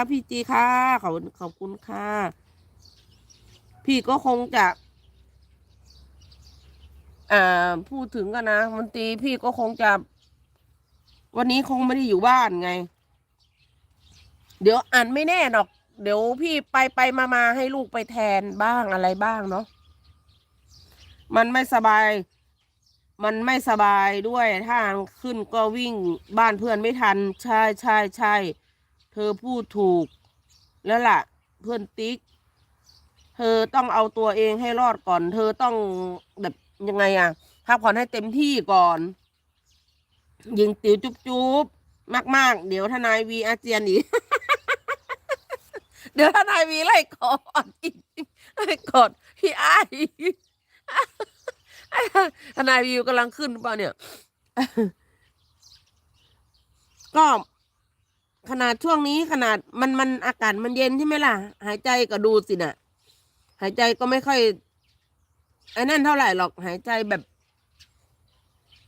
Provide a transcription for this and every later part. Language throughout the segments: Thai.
ครับพี่จีค่ะขอบขอบคุณค่ะ พี่ก็คงจะเอ่อพูดถึงกันนะมันตีพี่ก็คงจะ วันนี้คงไม่ได้อยู่บ้านไง เดี๋ยวอ่านไม่แน่หรอก เดี๋ยวพี่ไปไปมามาให้ลูกไปแทนบ้างอะไรบ้างเนาะมันไม่สบาย มันไม่สบายด้วยทางขึ้นก็วิ่งบ้านเพื่อนไม่ทัน ใช่ใช่ใช่เธอพูดถูก แล้วล่ะ เพื่อนติ๊ก เธอต้องเอาตัวเองให้รอดก่อน เธอต้องแบบยังไงอะพักผ่อนให้เต็มที่ก่อน ยิงติ๋วจุ๊บจุ๊บมาก ๆ เดี๋ยวทนายวีอาเจียนอีก เดี๋ยวทนายวีไล่กอดอีกไล่กอดพี่ไอ้ทนายวีกำลังขึ้นหรือเปล่าเนี่ย ก็ ขนาดช่วงนี้ขนาดมันมันอากาศมันเย็นใช่ไหมล่ะ หายใจก็ดูสิน่ะ หายใจก็ไม่ค่อยไอ้นั่นเท่าไหร่หรอกหายใจแบบ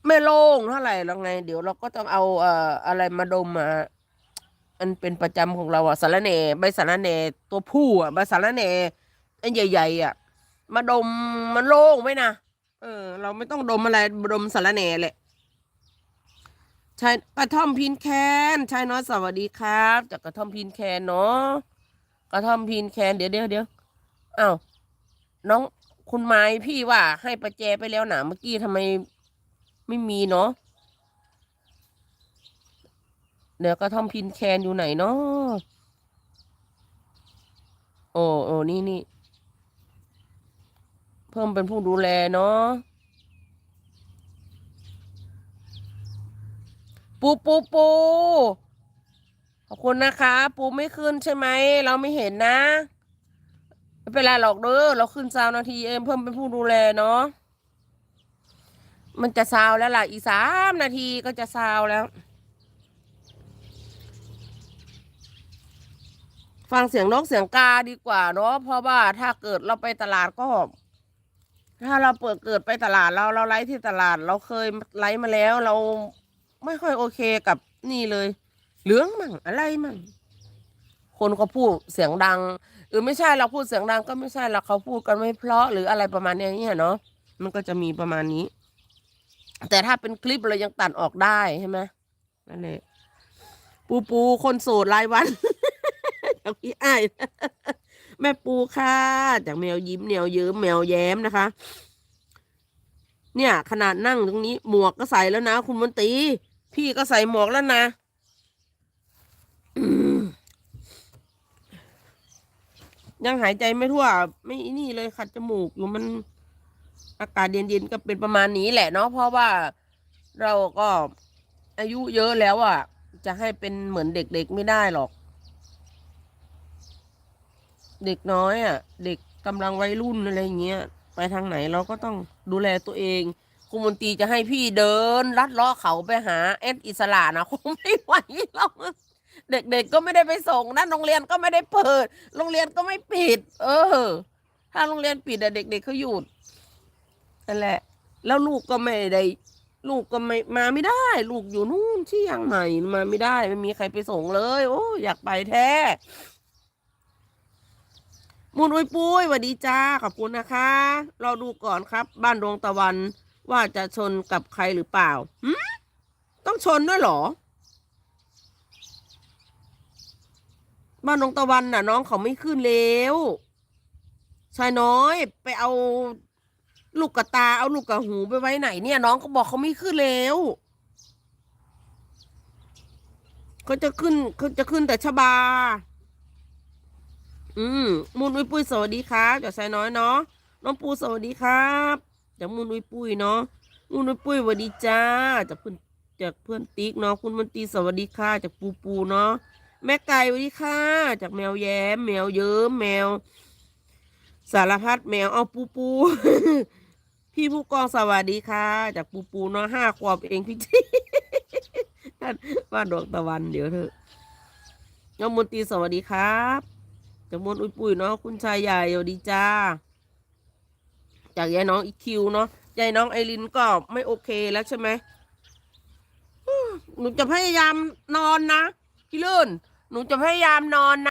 ไม่โล่งเท่าไหร่หรอกไง เดี๋ยวเราก็ต้องเอาเอ่ออะไรมาดมมาอันเป็นประจำของเราอะสารเนใบสารเนตัวผู้อะใบสารเนอันใหญ่ๆอะมาดมมันโล่งไหมนะเออ เราไม่ต้องดมอะไรดมสารเนแหละ ชายกระท่อมพินแคนชายน้อยสวัสดีครับ จากกระท่อมพินแคนเนาะกระท่อมพินแคนเดี๋ยวเดี๋ยวเดี๋ยวอ้าวน้องคุณไม้พี่ว่าให้ประแจไปแล้วหนะเมื่อกี้ทำไมไม่มีเนาะเดี๋ยวก็ทำพินแคนอยู่ไหนเนาะโอ้โอ้นี่นี่เพิ่มเป็นผู้ดูแลเนาะ ปูปูปูขอบคุณนะคะ ปูไม่ขึ้นใช่ไหม เราไม่เห็นนะ ไม่เป็นไรหรอกเด้อเราขึ้นซาวนาทีเองเพิ่มเป็นผู้ดูแลเนาะมันจะซาวแล้วล่ะ อีสามนาทีก็จะซาวแล้ว ฟังเสียงนกเสียงกาดีกว่าเนาะเพราะว่าถ้าเกิดเราไปตลาดก็ ถ้าเราเปิดเกิดไปตลาดเราเราไลฟ์ที่ตลาด เราเคยไลฟ์มาแล้วเรา ไม่ค่อยโอเคกับนี่เลย เหลืองมั่งอะไรมั่งคนเขาพูดเสียงดังหรือไม่ใช่เราพูดเสียงดังก็ไม่ใช่เราเขาพูดกันไม่เพราะหรืออะไรประมาณเนี้ยเนี่ยเนาะมันก็จะมีประมาณนี้ แต่ถ้าเป็นคลิปเรายังตัดออกได้ใช่ไหมนั่นแหละปูปูคนโสดรายวันจากพี่ไอ้ายแม่ปูค่ะจากแมวยิ้มแมวเยิ้มแมวแย้มนะคะ เนี่ย ขนาดนั่งตรงนี้หมวกก็ใส่แล้วนะ คุณมนตรี พี่ก็ใส่หมวกแล้วนะยังหายใจไม่ทั่ว ไม่นี่เลยขัดจมูกอยู่มัน อากาศเย็นๆก็เป็นประมาณนี้แหละเนาะเพราะว่าเราก็อายุเยอะแล้วอะ่ะ จะให้เป็นเหมือนเด็กๆไม่ได้หรอก เด็กน้อยอะ่ะ เด็กกำลังวัยรุ่นอะไรเงี้ย ไปทางไหนเราก็ต้องดูแลตัวเอง คุณมนตรีจะให้พี่เดินลัดลาะเขาไปหาเอ็ดอิสระนะคงไม่ไหวหรอกเด็กๆก็ไม่ได้ไปส่งนะโรงเรียนก็ไม่ได้เปิด โรงเรียนก็ไม่ปิด เออ ถ้าโรงเรียนปิดเด็ก ๆเขาหยุดนั่นแหละ แล้วลูกก็ไม่ได้ลูกก็ไม่มาไม่ได้ ลูกอยู่นู่นที่ยังใหม่มาไม่ได้ไม่มีใครไปส่งเลย โอ้อยากไปแท้มุนอุ้ยปุ้ยสวัสดีจ้าขอบคุณนะคะ เราดูก่อนครับ บ้านดวงตะวัน ว่าจะชนกับใครหรือเปล่าหืมต้องชนด้วยหรอ บ้านดวงตะวันน่ะ น้องเขาไม่ขึ้นแล้วชายน้อยไปเอาลูกกระตาเอาลูกกระหูไปไว้ไหนเนี่ย น้องเขาบอกเขาไม่ขึ้นแล้วเขาจะขึ้นเขาจะขึ้นแต่ชบา อืมมูลอุยปุ้ยสวัสดีครับจากสายน้อยเนาะน้องปูสวัสดีครับ จากมูลอุยปุ้ยเนาะมูลอุยปุ้ยสวัสดีจ้าจากเพื่อนจากเพื่อนติ๊กเนาะคุณมันตีสวัสดีค่ะจากปูปูเนาะแม่ไก่สวัสดีค่ะจากแมวแย้มแมวเยิ้มแมว สารพัดแมวเอาปูปู พี่ผู้กองสวัสดีค่ะ จากปูปูเนาะห้าขวบเองพี่จีว่าดวงตะวันเดี๋ยวเถอะน้องมนตีสวัสดีครับจากมนอุยปุยเนาะคุณชายใหญ่สวัสดีจ้า จากยายน้องอีคิวเนาะยายน้องไอรินก็ไม่โอเคแล้วใช่ไหมหนูจะพยายามนอนนะพี่ลื่นหนูจะพยายามนอนนะ